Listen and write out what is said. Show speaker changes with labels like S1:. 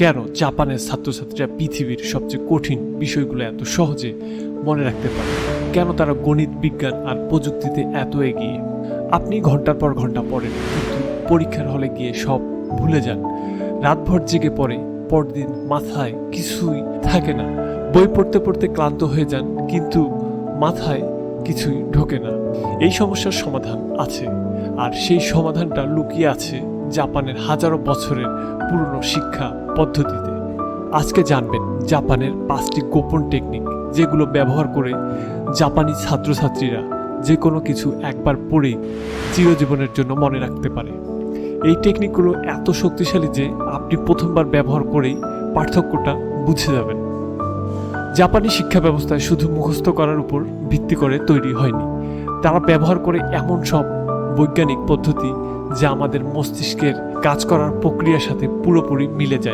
S1: কেন জাপানের ছাত্রছাত্রীরা পৃথিবীর সবচেয়ে কঠিন বিষয়গুলো এত সহজে মনে রাখতে পারে? কেন তারা গণিত, বিজ্ঞান আর প্রযুক্তিতে এত এগিয়ে? আপনি ঘণ্টার পর ঘণ্টা পড়েন, কিন্তু পরীক্ষার হলে গিয়ে সব ভুলে যান। রাতভর জেগে পড়ে, পরদিন মাথায় কিছুই থাকে না। বই পড়তে পড়তে ক্লান্ত হয়ে যান, কিন্তু মাথায় কিছুই ঢোকে না। এই সমস্যার সমাধান আছে, আর সেই সমাধানটা লুকিয়ে আছে জাপানের হাজারো বছরের পুরনো শিক্ষা পদ্ধতিতে। আজকে জানবেন জাপানের পাঁচটি গোপন টেকনিক যেগুলো ব্যবহার করে জাপানি ছাত্রছাত্রীরা যে কোনো কিছু একবার পড়েই চিরজীবনের জন্য মনে রাখতে পারে। এই টেকনিকগুলো এত শক্তিশালী যে আপনি প্রথমবার ব্যবহার করেই পার্থক্যটা বুঝে যাবেন। জাপানি শিক্ষা ব্যবস্থায় শুধু মুখস্থ করার উপর ভিত্তি করে তৈরি হয়নি। তারা ব্যবহার করে এমন সব বৈজ্ঞানিক পদ্ধতি যা আমাদের মস্তিষ্কের কাজ করার প্রক্রিয়ার সাথে পুরোপুরি মিলে যায়।